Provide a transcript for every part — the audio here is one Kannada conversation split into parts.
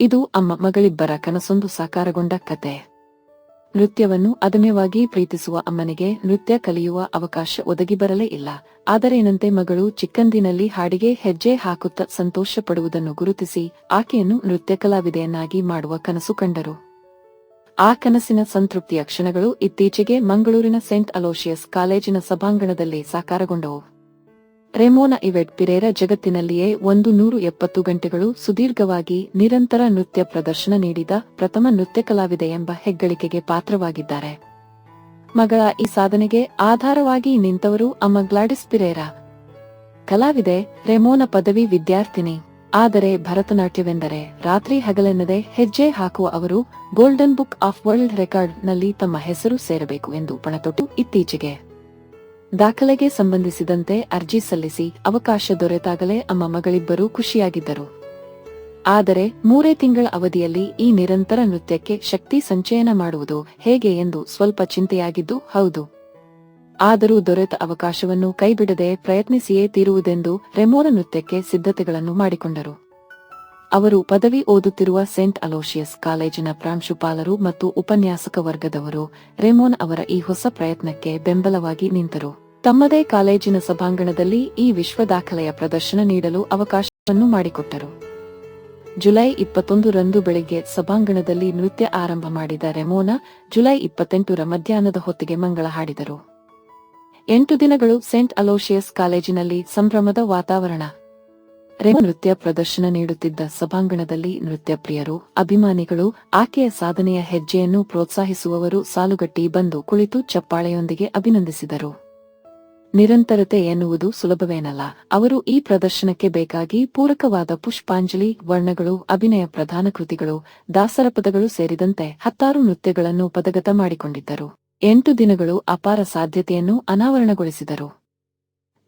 ಇದು ಅಮ್ಮ ಮಗಳಿಬ್ಬರ ಕನಸೊಂದು ಸಾಕಾರಗೊಂಡ ಕತೆ. ನೃತ್ಯವನ್ನು ಅದಮ್ಯವಾಗಿ ಪ್ರೀತಿಸುವ ಅಮ್ಮನಿಗೆ ನೃತ್ಯ ಕಲಿಯುವ ಅವಕಾಶ ಒದಗಿ ಬರಲೇ ಇಲ್ಲ. ಆದರೇನಂತೆ ಮಗಳು ಚಿಕ್ಕಂದಿನಲ್ಲಿ ಹಾಡಿಗೆ ಹೆಜ್ಜೆ ಹಾಕುತ್ತಾ ಸಂತೋಷ ಪಡುವುದನ್ನು ಗುರುತಿಸಿ ಆಕೆಯನ್ನು ನೃತ್ಯ ಕಲಾವಿದೆಯನ್ನಾಗಿ ಮಾಡುವ ಕನಸು ಕಂಡರು. ಆ ಕನಸಿನ ಸಂತೃಪ್ತಿಯ ಕ್ಷಣಗಳು ಇತ್ತೀಚೆಗೆ ಮಂಗಳೂರಿನ ಸೆಂಟ್ ಅಲೋಶಿಯಸ್ ಕಾಲೇಜಿನ ಸಭಾಂಗಣದಲ್ಲಿ ಸಾಕಾರಗೊಂಡವು. ರೆಮೋನ ಇವೆಟ್ ಪಿರೇರ ಜಗತ್ತಿನಲ್ಲಿಯೇ ಒಂದು ನೂರು ಎಪ್ಪತ್ತು ಗಂಟೆಗಳು ಸುದೀರ್ಘವಾಗಿ ನಿರಂತರ ನೃತ್ಯ ಪ್ರದರ್ಶನ ನೀಡಿದ ಪ್ರಥಮ ನೃತ್ಯ ಕಲಾವಿದೆ ಎಂಬ ಹೆಗ್ಗಳಿಕೆಗೆ ಪಾತ್ರವಾಗಿದ್ದಾರೆ. ಮಗಳ ಈ ಸಾಧನೆಗೆ ಆಧಾರವಾಗಿ ನಿಂತವರು ಅಮ್ಮ ಗ್ಲಾಡಿಸ್ ಪಿರೇರ. ಕಲಾವಿದೆ ರೆಮೋನ ಪದವಿ ವಿದ್ಯಾರ್ಥಿನಿ. ಆದರೆ ಭರತನಾಟ್ಯವೆಂದರೆ ರಾತ್ರಿ ಹಗಲೆನ್ನದೆ ಹೆಜ್ಜೆ ಹಾಕುವ ಅವರು ಗೋಲ್ಡನ್ ಬುಕ್ ಆಫ್ ವರ್ಲ್ಡ್ ರೆಕಾರ್ಡ್ನಲ್ಲಿ ತಮ್ಮ ಹೆಸರು ಸೇರಬೇಕು ಎಂದು ಪಣತೊಟ್ಟು ಇತ್ತೀಚೆಗೆ ದಾಖಲೆಗೆ ಸಂಬಂಧಿಸಿದಂತೆ ಅರ್ಜಿ ಸಲ್ಲಿಸಿ ಅವಕಾಶ ದೊರೆತಾಗಲೇ ಅಮ್ಮ ಮಗಳಿಬ್ಬರೂ ಖುಷಿಯಾಗಿದ್ದರು. ಆದರೆ ಮೂರೇ ತಿಂಗಳ ಅವಧಿಯಲ್ಲಿ ಈ ನಿರಂತರ ನೃತ್ಯಕ್ಕೆ ಶಕ್ತಿ ಸಂಚಯನ ಮಾಡುವುದು ಹೇಗೆ ಎಂದು ಸ್ವಲ್ಪ ಚಿಂತೆಯಾಗಿದ್ದು, ಹೌದು. ಆದರೂ ದೊರೆತ ಅವಕಾಶವನ್ನು ಕೈಬಿಡದೆ ಪ್ರಯತ್ನಿಸಿಯೇ ತೀರುವುದೆಂದು ರೆಮೋರ ನೃತ್ಯಕ್ಕೆ ಸಿದ್ಧತೆಗಳನ್ನು ಮಾಡಿಕೊಂಡರು. ಅವರು ಪದವಿ ಓದುತ್ತಿರುವ ಸೆಂಟ್ ಅಲೋಶಿಯಸ್ ಕಾಲೇಜಿನ ಪ್ರಾಂಶುಪಾಲರು ಮತ್ತು ಉಪನ್ಯಾಸಕ ವರ್ಗದವರು ರೆಮೋನ್ ಅವರ ಈ ಹೊಸ ಪ್ರಯತ್ನಕ್ಕೆ ಬೆಂಬಲವಾಗಿ ನಿಂತರು. ತಮ್ಮದೇ ಕಾಲೇಜಿನ ಸಭಾಂಗಣದಲ್ಲಿ ಈ ವಿಶ್ವ ದಾಖಲೆಯ ಪ್ರದರ್ಶನ ನೀಡಲು ಅವಕಾಶವನ್ನು ಮಾಡಿಕೊಟ್ಟರು. ಜುಲೈ ಇಪ್ಪತ್ತೊಂದು ರಂದು ಬೆಳಿಗ್ಗೆ ಸಭಾಂಗಣದಲ್ಲಿ ನೃತ್ಯ ಆರಂಭ ಮಾಡಿದ ರೆಮೋನ ಜುಲೈ ಇಪ್ಪತ್ತೆಂಟರ ಮಧ್ಯಾಹ್ನದ ಹೊತ್ತಿಗೆ ಮಂಗಳ ಹಾಡಿದರು. ಎಂಟು ದಿನಗಳು ಸೆಂಟ್ ಅಲೋಶಿಯಸ್ ಕಾಲೇಜಿನಲ್ಲಿ ಸಂಭ್ರಮದ ವಾತಾವರಣ. ರೆಮೋ ನೃತ್ಯ ಪ್ರದರ್ಶನ ನೀಡುತ್ತಿದ್ದ ಸಭಾಂಗಣದಲ್ಲಿ ನೃತ್ಯ ಪ್ರಿಯರು ಅಭಿಮಾನಿಗಳು, ಆಕೆಯ ಸಾಧನೆಯ ಹೆಜ್ಜೆಯನ್ನು ಪ್ರೋತ್ಸಾಹಿಸುವವರು ಸಾಲುಗಟ್ಟಿ ಬಂದು ಕುಳಿತು ಚಪ್ಪಾಳೆಯೊಂದಿಗೆ ಅಭಿನಂದಿಸಿದರು. ನಿರಂತರತೆ ಎನ್ನುವುದು ಸುಲಭವೇನಲ್ಲ, ಅವರು ಈ ಪ್ರದರ್ಶನಕ್ಕೆ ಬೇಕಾಗಿ ಪೂರಕವಾದ ಪುಷ್ಪಾಂಜಲಿ, ವರ್ಣಗಳು, ಅಭಿನಯ ಪ್ರಧಾನ ಕೃತಿಗಳು, ದಾಸರ ಪದಗಳು ಸೇರಿದಂತೆ ಹತ್ತಾರು ನೃತ್ಯಗಳನ್ನು ಪದಗತ ಮಾಡಿಕೊಂಡಿದ್ದರು. ಎಂಟು ದಿನಗಳು ಅಪಾರ ಸಾಧ್ಯತೆಯನ್ನು ಅನಾವರಣಗೊಳಿಸಿದರು.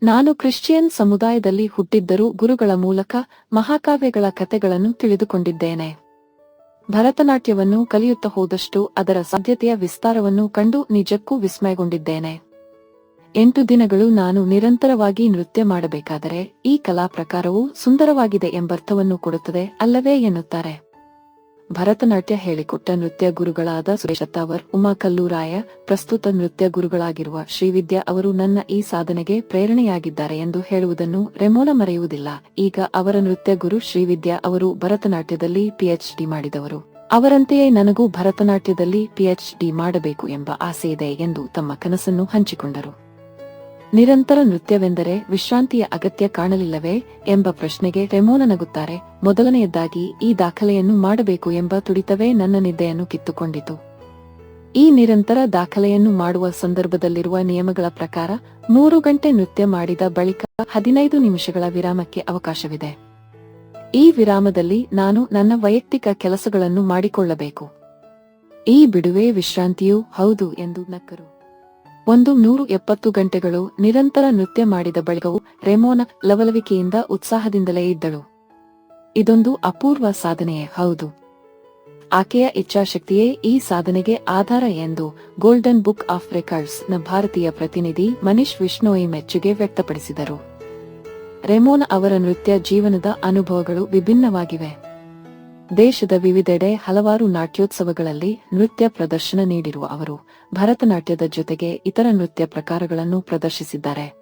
ನಾನು ಕ್ರಿಶ್ಚಿಯನ್ ಸಮುದಾಯದಲ್ಲಿ ಹುಟ್ಟಿದ್ದರೂ ಗುರುಗಳ ಮೂಲಕ ಮಹಾಕಾವ್ಯಗಳ ಕಥೆಗಳನ್ನು ತಿಳಿದುಕೊಂಡಿದ್ದೇನೆ. ಭರತನಾಟ್ಯವನ್ನು ಕಲಿಯುತ್ತಾ ಹೋದಷ್ಟು ಅದರ ಸಾಧ್ಯತೆಯ ವಿಸ್ತಾರವನ್ನು ಕಂಡು ನಿಜಕ್ಕೂ ವಿಸ್ಮಯಗೊಂಡಿದ್ದೇನೆ. ಎಂಟು ದಿನಗಳು ನಾನು ನಿರಂತರವಾಗಿ ನೃತ್ಯ ಮಾಡಬೇಕಾದರೆ ಈ ಕಲಾ ಪ್ರಕಾರವು ಸುಂದರವಾಗಿದೆ ಎಂಬರ್ಥವನ್ನು ಕೊಡುತ್ತದೆ ಅಲ್ಲವೇ ಎನ್ನುತ್ತಾರೆ. ಭರತನಾಟ್ಯ ಹೇಳಿಕೊಟ್ಟ ನೃತ್ಯ ಗುರುಗಳಾದ ಸುರೇಶ ತಾವರ್, ಉಮಾ ಕಲ್ಲೂರಾಯ, ಪ್ರಸ್ತುತ ನೃತ್ಯ ಗುರುಗಳಾಗಿರುವ ಶ್ರೀವಿದ್ಯಾ ಅವರು ನನ್ನ ಈ ಸಾಧನೆಗೆ ಪ್ರೇರಣೆಯಾಗಿದ್ದಾರೆ ಎಂದು ಹೇಳುವುದನ್ನು ರೆಮೋಲ ಮರೆಯುವುದಿಲ್ಲ. ಈಗ ಅವರ ನೃತ್ಯ ಗುರು ಶ್ರೀವಿದ್ಯಾ ಅವರು ಭರತನಾಟ್ಯದಲ್ಲಿ ಪಿಎಚ್ಡಿ ಮಾಡಿದವರು. ಅವರಂತೆಯೇ ನನಗೂ ಭರತನಾಟ್ಯದಲ್ಲಿ ಪಿಎಚ್ಡಿ ಮಾಡಬೇಕು ಎಂಬ ಆಸೆಯಿದೆ ಎಂದು ತಮ್ಮ ಕನಸನ್ನು ಹಂಚಿಕೊಂಡರು. ನಿರಂತರ ನೃತ್ಯವೆಂದರೆ ವಿಶ್ರಾಂತಿಯ ಅಗತ್ಯ ಕಾಣಲಿಲ್ಲವೇ ಎಂಬ ಪ್ರಶ್ನೆಗೆ ರೆಮೋನ ನಗುತ್ತಾರೆ. ಮೊದಲನೆಯದಾಗಿ ಈ ದಾಖಲೆಯನ್ನು ಮಾಡಬೇಕು ಎಂಬ ತುಡಿತವೇ ನನ್ನ ನಿದ್ದೆಯನ್ನು ಕಿತ್ತುಕೊಂಡಿತು. ಈ ನಿರಂತರ ದಾಖಲೆಯನ್ನು ಮಾಡುವ ಸಂದರ್ಭದಲ್ಲಿರುವ ನಿಯಮಗಳ ಪ್ರಕಾರ ಮೂರು ಗಂಟೆ ನೃತ್ಯ ಮಾಡಿದ ಬಳಿಕ ಹದಿನೈದು ನಿಮಿಷಗಳ ವಿರಾಮಕ್ಕೆ ಅವಕಾಶವಿದೆ. ಈ ವಿರಾಮದಲ್ಲಿ ನಾನು ನನ್ನ ವೈಯಕ್ತಿಕ ಕೆಲಸಗಳನ್ನು ಮಾಡಿಕೊಳ್ಳಬೇಕು. ಈ ಬಿಡುವೆ ವಿಶ್ರಾಂತಿಯೂ ಹೌದು ಎಂದು ನಕ್ಕರು. ಒಂದು ನೂರು ಎಪ್ಪತ್ತು ಗಂಟೆಗಳು ನಿರಂತರ ನೃತ್ಯ ಮಾಡಿದ ಬಳಿಕವೂ ರೆಮೋನ ಲವಲವಿಕೆಯಿಂದ ಉತ್ಸಾಹದಿಂದಲೇ ಇದ್ದಳು. ಇದೊಂದು ಅಪೂರ್ವ ಸಾಧನೆಯೇ, ಹೌದು. ಆಕೆಯ ಇಚ್ಛಾಶಕ್ತಿಯೇ ಈ ಸಾಧನೆಗೆ ಆಧಾರ ಎಂದು ಗೋಲ್ಡನ್ ಬುಕ್ ಆಫ್ ರೆಕಾರ್ಡ್ಸ್ನ ಭಾರತೀಯ ಪ್ರತಿನಿಧಿ ಮನೀಶ್ ವಿಷ್ಣೋಯಿ ಮೆಚ್ಚುಗೆ ವ್ಯಕ್ತಪಡಿಸಿದರು. ರೆಮೋನ ಅವರ ನೃತ್ಯ, ಜೀವನದ ಅನುಭವಗಳು ವಿಭಿನ್ನವಾಗಿವೆ. ದೇಶದ ವಿವಿಧೆಡೆ ಹಲವಾರು ನಾಟ್ಯೋತ್ಸವಗಳಲ್ಲಿ ನೃತ್ಯ ಪ್ರದರ್ಶನ ನೀಡಿರುವ ಅವರು, ಭರತನಾಟ್ಯದ ಜೊತೆಗೆ ಇತರ ನೃತ್ಯ ಪ್ರಕಾರಗಳನ್ನು ಪ್ರದರ್ಶಿಸಿದ್ದಾರೆ.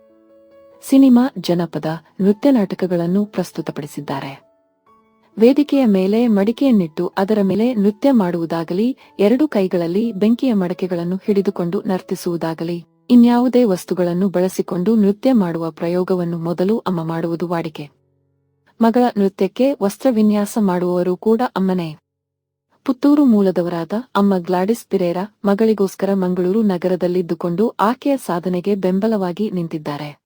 ಸಿನಿಮಾ ಜನಪದ, ನೃತ್ಯ ನಾಟಕಗಳನ್ನು ಪ್ರಸ್ತುತಪಡಿಸಿದ್ದಾರೆ. ವೇದಿಕೆಯ ಮೇಲೆ ಮಡಿಕೆಯನ್ನಿಟ್ಟು ಅದರ ಮೇಲೆ ನೃತ್ಯ ಮಾಡುವುದಾಗಲಿ, ಎರಡು ಕೈಗಳಲ್ಲಿ ಬೆಂಕಿಯ ಮಡಕೆಗಳನ್ನು ಹಿಡಿದುಕೊಂಡು ನರ್ತಿಸುವುದಾಗಲಿ, ಇನ್ಯಾವುದೇ ವಸ್ತುಗಳನ್ನು ಬಳಸಿಕೊಂಡು ನೃತ್ಯ ಮಾಡುವ ಪ್ರಯೋಗವನ್ನು ಮೊದಲು ಅಮ್ಮ ಮಾಡುವುದು ವಾಡಿಕೆ. ಮಗಳ ನೃತ್ಯಕ್ಕೆ ವಸ್ತ್ರವಿನ್ಯಾಸ ಮಾಡುವವರು ಕೂಡ ಅಮ್ಮನೇ. ಪುತ್ತೂರು ಮೂಲದವರಾದ ಅಮ್ಮ ಗ್ಲಾಡಿಸ್ ಪಿರೇರಾ ಮಗಳಿಗೋಸ್ಕರ ಮಂಗಳೂರು ನಗರದಲ್ಲಿದ್ದುಕೊಂಡು ಆಕೆಯ ಸಾಧನೆಗೆ ಬೆಂಬಲವಾಗಿ ನಿಂತಿದ್ದಾರೆ.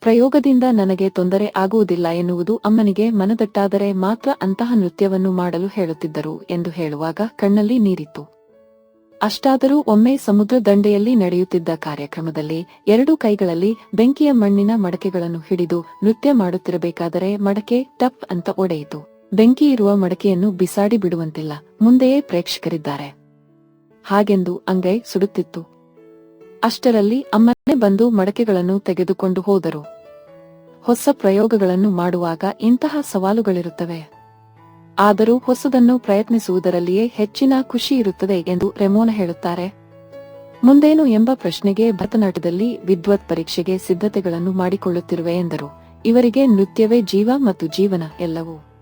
ಪ್ರಯೋಗದಿಂದ ನನಗೆ ತೊಂದರೆ ಆಗುವುದಿಲ್ಲ ಎನ್ನುವುದು ಅಮ್ಮನಿಗೆ ಮನದಟ್ಟಾದರೆ ಮಾತ್ರ ಅಂತಹ ನೃತ್ಯವನ್ನು ಮಾಡಲು ಹೇಳುತ್ತಿದ್ದರು ಎಂದು ಹೇಳುವಾಗ ಕಣ್ಣಲ್ಲಿ ನೀರಿತ್ತು. ಅಷ್ಟಾದರೂ ಒಮ್ಮೆ ಸಮುದ್ರ ದಂಡೆಯಲ್ಲಿ ನಡೆಯುತ್ತಿದ್ದ ಕಾರ್ಯಕ್ರಮದಲ್ಲಿ ಎರಡು ಕೈಗಳಲ್ಲಿ ಬೆಂಕಿಯ ಮಣ್ಣಿನ ಮಡಕೆಗಳನ್ನು ಹಿಡಿದು ನೃತ್ಯ ಮಾಡುತ್ತಿರಬೇಕಾದರೆ ಮಡಕೆ ಟಪ್ ಅಂತ ಒಡೆಯಿತು. ಬೆಂಕಿ ಇರುವ ಮಡಕೆಯನ್ನು ಬಿಸಾಡಿ ಬಿಡುವಂತಿಲ್ಲ, ಮುಂದೆಯೇ ಪ್ರೇಕ್ಷಕರಿದ್ದಾರೆ. ಹಾಗೆಂದು ಅಂಗೈ ಸುಡುತ್ತಿತ್ತು. ಅಷ್ಟರಲ್ಲಿ ಅಮ್ಮನೆ ಬಂದು ಮಡಕೆಗಳನ್ನು ತೆಗೆದುಕೊಂಡು ಹೋದರು. ಹೊಸ ಪ್ರಯೋಗಗಳನ್ನು ಮಾಡುವಾಗ ಇಂತಹ ಸವಾಲುಗಳಿರುತ್ತವೆ. ಆದರೂ ಹೊಸದನ್ನು ಪ್ರಯತ್ನಿಸುವುದರಲ್ಲಿಯೇ ಹೆಚ್ಚಿನ ಖುಷಿ ಇರುತ್ತದೆ ಎಂದು ರೆಮೋನ ಹೇಳುತ್ತಾರೆ. ಮುಂದೇನು ಎಂಬ ಪ್ರಶ್ನೆಗೆ ಭರತನಾಟ್ಯದಲ್ಲಿ ವಿದ್ವತ್ ಪರೀಕ್ಷೆಗೆ ಸಿದ್ಧತೆಗಳನ್ನು ಮಾಡಿಕೊಳ್ಳುತ್ತಿರುವೆ ಎಂದರು. ಇವರಿಗೆ ನೃತ್ಯವೇ ಜೀವ ಮತ್ತು ಜೀವನ ಎಲ್ಲವೂ.